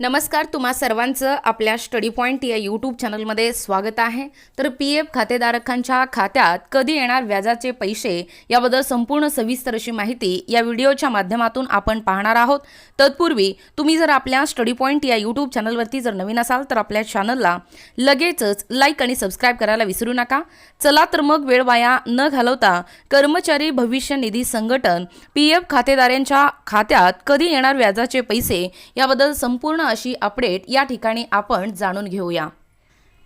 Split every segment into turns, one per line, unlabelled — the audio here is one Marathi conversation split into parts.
नमस्कार तुम्हा सर्वांचं आपल्या स्टडी पॉईंट या यूट्यूब चॅनलमध्ये स्वागत आहे. तर पी एफ खातेधारकांच्या खात्यात कधी येणार व्याजाचे पैसे याबद्दल संपूर्ण सविस्तर अशी माहिती या व्हिडिओच्या माध्यमातून आपण पाहणार आहोत. तत्पूर्वी तुम्ही जर आपल्या स्टडी पॉईंट या यूट्यूब चॅनलवरती जर नवीन असाल तर आपल्या चॅनलला लगेचच लाईक आणि सबस्क्राईब करायला विसरू नका. चला तर मग वेळ वाया न घालवता कर्मचारी भविष्य निधी संघटन पी एफ खातेदारांच्या खात्यात कधी येणार व्याजाचे पैसे याबद्दल संपूर्ण अशी अपडेट या ठिकाणी आपण जाणून घेऊया.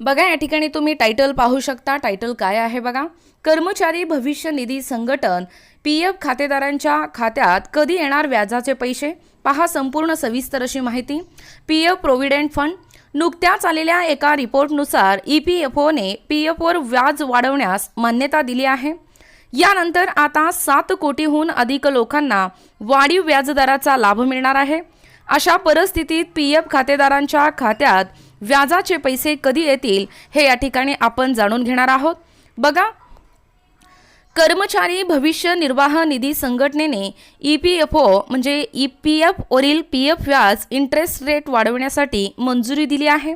बघा या ठिकाणी तुम्ही टायटल पाहू शकता. टायटल काय आहे बघा? कर्मचारी भविष्य निधी संघटन पी एफ खातेदारांच्या खात्यात कधी येणार व्याजाचे पैसे? पहा संपूर्ण सविस्तर अशी माहिती. पी एफ प्रोव्हिडंट फंड नुकत्याच आलेल्या एका रिपोर्टनुसार ई पी एफ ओने पी एफवर व्याज वाढवण्यास मान्यता दिली आहे. यानंतर आता सात कोटीहून अधिक लोकांना वाढीव व्याजदराचा लाभ मिळणार आहे. अशा परिस्थितीत पी एफ खातेदारांच्या खात्यात व्याजाचे पैसे कधी येतील हे या ठिकाणी आपण जाणून घेणार आहोत. बघा कर्मचारी भविष्य निर्वाह निधी संघटनेने ई पी एफ ओ म्हणजे ई पी एफ वरील पी एफ व्याज इंटरेस्ट रेट वाढवण्यासाठी मंजुरी दिली आहे.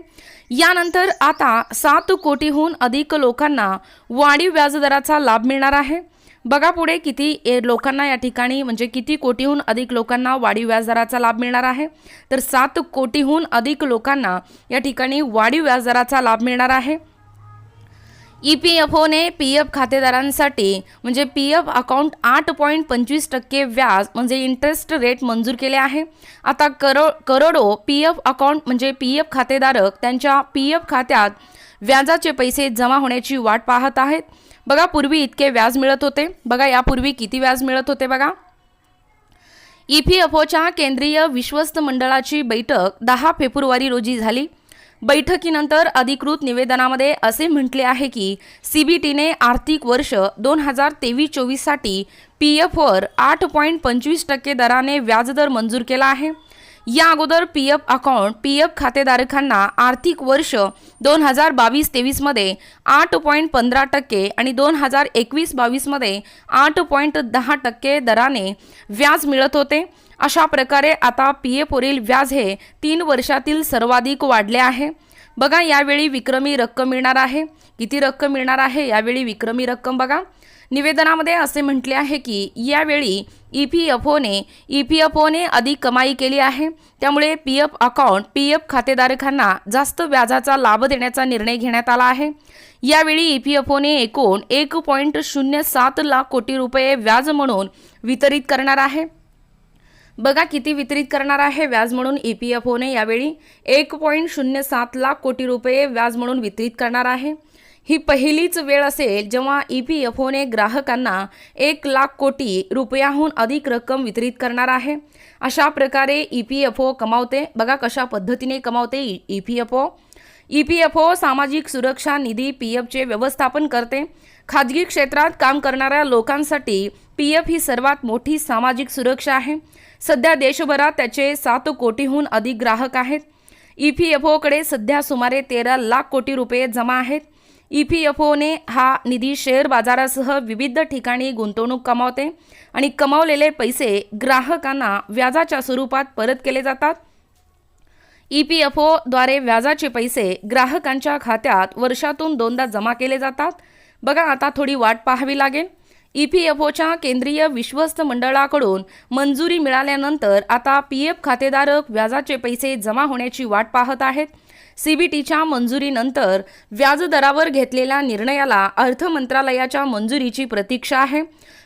यानंतर आता सात कोटीहून अधिक लोकांना वाढीव व्याजदराचा लाभ मिळणार आहे. बघा पुढे किती ए- लोकांना या ठिकाणी म्हणजे किती कोटीहून अधिक लोकांना वाढीव व्याजदराचा लाभ मिळणार आहे. तर सात कोटीहून अधिक लोकांना या ठिकाणी वाढीव व्याजदराचा लाभ मिळणार आहे. ई पी एफ ओने पी एफ खातेदारांसाठी म्हणजे पी एफ अकाउंट आठ पॉईंट पंचवीस टक्के व्याज म्हणजे इंटरेस्ट रेट मंजूर केले आहे. आता करो करोडो पी एफ अकाउंट म्हणजे पी एफ खातेधारक त्यांच्या पी एफ खात्यात व्याजाचे पैसे जमा होण्याची वाट पाहत आहेत. बघा पूर्वी इतके व्याज मिळत होते. बघा यापूर्वी किती व्याज मिळत होते बघा. ई पी एफ ओच्या केंद्रीय विश्वस्त मंडळाची बैठक दहा फेब्रुवारी रोजी झाली. बैठकीनंतर अधिकृत निवेदनामध्ये असे म्हटले आहे की सी बी टीने आर्थिक वर्ष दोन हजार तेवीस चोवीससाठी पी एफवर आठ पॉईंट पंचवीस टक्के दराने व्याजदर मंजूर केला आहे. या अगोदर P F account P F खातेधारकांना आर्थिक वर्ष दोन हजार बावीस तेवीसमध्ये आठ पॉईंट पंधरा टक्के आणि दोन हजार एकवीस बावीसमध्ये आठ पॉईंट दहा टक्के दराने व्याज मिळत होते. अशा प्रकारे आता पी एफवरील व्याज हे तीन वर्षातील सर्वाधिक वाढले आहे. बघा यावेळी विक्रमी रक्कम मिळणार आहे. किती रक्कम मिळणार आहे? यावेळी विक्रमी रक्कम बघा. निवेदनामध्ये असे म्हटले आहे की यावेळी ई पी एफ ओने ई पी एफ ओने अधिक कमाई केली आहे. त्यामुळे P F account P F खातेधारकांना जास्त व्याजाचा लाभ देण्याचा निर्णय घेण्यात आला आहे. यावेळी ई पी एफ ओने एकूण एक पॉईंट शून्य सात लाख कोटी रुपये व्याज म्हणून वितरित करणार आहे. बघा किती वितरित करणार आहे व्याज म्हणून ई पी एफ ओने यावेळी एक पॉईंट शून्य सात लाख कोटी रुपये व्याज म्हणून वितरित करणार आहे. ही पहिलीच वेळ असेल जेव्हा ई पी एफ ओने ग्राहकांना एक लाख कोटी रुपयाहून अधिक रक्कम वितरित करणार आहे. अशा प्रकारे ई पी एफ ओ कमावते. बघा कशा पद्धतीने कमावते E P F O E P F O सामाजिक सुरक्षा निधी पी एफचे व्यवस्थापन करते. खाजगी क्षेत्रात काम करणाऱ्या लोकांसाठी पी एफ ही सर्वात मोठी सामाजिक सुरक्षा आहे. सध्या देशभरात त्याचे सात कोटीहून अधिक ग्राहक आहेत. ई पी एफ ओकडे सध्या सुमारे तेरा लाख कोटी रुपये जमा आहेत. ई पी एफ ओने हा निधी शेअर बाजारासह विविध ठिकाणी गुंतवणूक कमावते आणि कमावलेले पैसे ग्राहकांना व्याजाच्या स्वरूपात परत केले जातात. ई पी एफ ओद्वारे व्याजाचे पैसे ग्राहकांच्या खात्यात वर्षातून दोनदा जमा केले जातात. बघा आता थोडी वाट पाहावी लागेल. ई पी एफ ओच्या केंद्रीय विश्वस्त मंडळाकडून मंजुरी मिळाल्यानंतर आता पी एफ खातेधारक व्याजाचे पैसे जमा होण्याची वाट पाहत आहेत. सी बी टीच्या मंजुरीनंतर व्याजदरावर घेतलेल्या निर्णयाला अर्थ मंत्रालयाच्या मंजुरीची प्रतीक्षा आहे.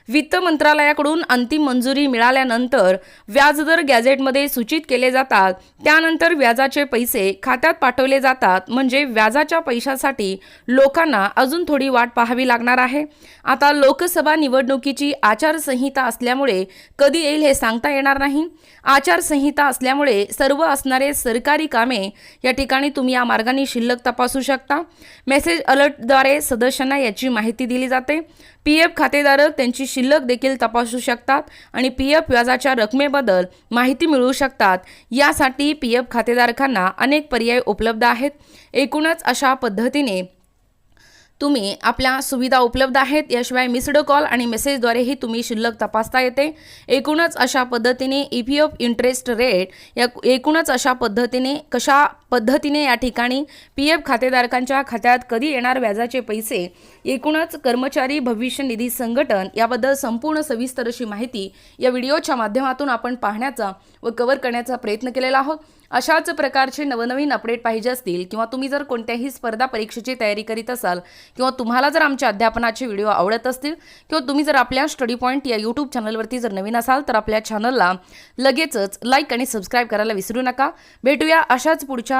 वित्त मंत्रालयाकडून अंतिम मंजुरी मिळाल्यानंतर व्याजदर गॅझेटमध्ये सूचित केले जातात. त्यानंतर व्याजाचे पैसे खात्यात पाठवले जातात. म्हणजे व्याजाच्या पैशासाठी लोकांना अजून थोडी वाट पाहावी लागणार आहे. आता लोकसभा निवडणुकीची आचारसंहिता असल्यामुळे कधी येईल हे सांगता येणार नाही. आचारसंहिता असल्यामुळे सर्व असणारे सरकारी कामे या ठिकाणी तुम्ही या मार्गाने शिल्लक तपासू शकता. मेसेज अलर्टद्वारे सदस्यांना याची माहिती दिली जाते. पी एफ खातेधारक त्यांची शिल्लक देखील तपासू शकतात आणि पी एफ व्याजाच्या रकमेबद्दल माहिती मिळवू शकतात. यासाठी पी एफ खातेधारकांना अनेक पर्याय उपलब्ध आहेत. एकूणच अशा पद्धतीने तुम्ही आपल्या सुविधा उपलब्ध आहेत. याशिवाय मिस्ड कॉल आणि मेसेजद्वारेही तुम्ही शिल्लक तपासता येते. एकूणच अशा पद्धतीने E P F interest rate या एकूणच अशा पद्धतीने कशा पद्धतीने या ठिकाणी पी एफ खातेधारकांच्या खात्यात कधी येणार व्याजाचे पैसे एकूणच कर्मचारी भविष्य निधी संघटन याबद्दल संपूर्ण सविस्तर अशी माहिती या व्हिडिओच्या माध्यमातून आपण पाहण्याचा व कव्हर करण्याचा प्रयत्न केलेला आहोत. अशाच प्रकारचे नवनवीन अपडेट पाहिजे असतील किंवा तुम्ही जर कोणत्याही स्पर्धा परीक्षेची तयारी करीत असाल किंवा तुम्हाला जर आमच्या अध्यापनाचे व्हिडिओ आवडत असतील किंवा तुम्ही जर आपल्या स्टडी पॉईंट या यूट्यूब चॅनलवरती जर नवीन असाल तर आपल्या चॅनलला लगेचच लाईक आणि सबस्क्राईब करायला विसरू नका. भेटूया अशाच पुढच्या